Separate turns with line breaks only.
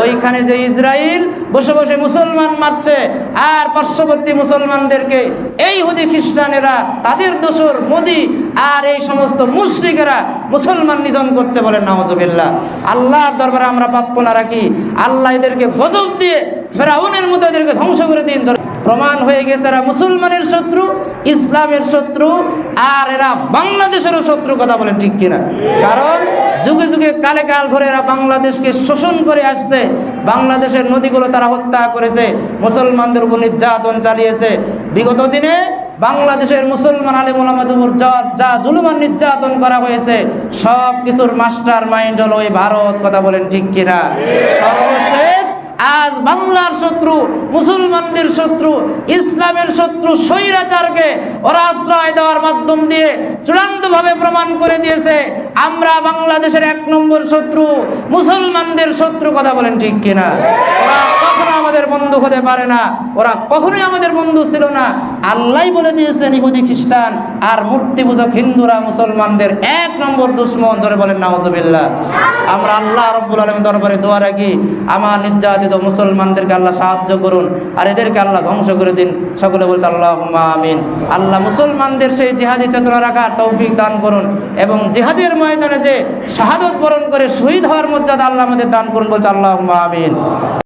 ওইখানে যে ইসরায়েল বসে বসে মুসলমান মারছে আর পার্শ্ববর্তী মুসলমানদেরকে, এই হুদি খ্রিস্টানেরা, তাদের দোসর মোদি আর এই সমস্ত মুশরিকেরা মুসলমান নিধন করছে বলেন নাওজবিল্লা আল্লাহর দরবারে আমরা প্রার্থনা রাখি, আল্লাহ এদেরকে গজব দিয়ে ফেরাউনের মতো এদেরকে ধ্বংস করে দিন। প্রমাণ হয়ে গেছে এরা মুসলমানের শত্রু, ইসলামের শত্রু, আর এরা বাংলাদেশেরও শত্রু, কথা বলেন ঠিক কিনা। কারণ যুগে যুগে কালে কাল ধরে এরা বাংলাদেশকে শোষণ করে আসছে। বাংলাদেশের নদীগুলো তারা হত্যা করেছে, মুসলমানদের উপর নির্যাতন চালিয়েছে। বিগত দিনে বাংলাদেশের মুসলমান আলিম ওলামাদের উপর যা যা জুলুমান নির্যাতন করা হয়েছে, সব কিছুর মাস্টার মাইন্ড হলো ওই ভারত, কথা বলেন ঠিক কিনা? সর্বশেষ, আজ বাংলার শত্রু, মুসলমানদের শত্রু, ইসলামের শত্রু, স্বৈরাচারকে ওরা আশ্রয় দেওয়ার মাধ্যম দিয়ে চূড়ান্তভাবে প্রমাণ করে দিয়েছে। আমরা বাংলাদেশের এক নম্বর শত্রু, মুসলমানদের শত্রু কথা বলেন ঠিক কিনা? ওরা কখনো আমাদের বন্ধু হতে পারে না, ওরা কখনোই আমাদের বন্ধু ছিল না। আল্লাহ বলে দিয়েছেন, ইহুদি খ্রিস্টান আর মূর্তি পূজক হিন্দুরা মুসলমানদের এক নম্বর দুশ্মন, ধরে বলেন, নাউজুবিল্লাহ। আমরা আল্লাহ রব্বুল আলম দরবারে দোয়া রাখি, আমার নির্যাতিত মুসলমানদেরকে আল্লাহ সাহায্য করুন, আর এদেরকে আল্লাহ ধ্বংস করে দিন। সকলে বলছে আল্লাহ আমিন। আল্লাহ মুসলমানদের সেই জিহাদি চেতনা রাখার তৌফিক দান করুন এবং জিহাদের ময়দানে যে শাহাদত বরণ করে শহীদ হওয়ার মর্যাদা আল্লাহ আমাদের দান করুন, বলছে আল্লাহ আমিন।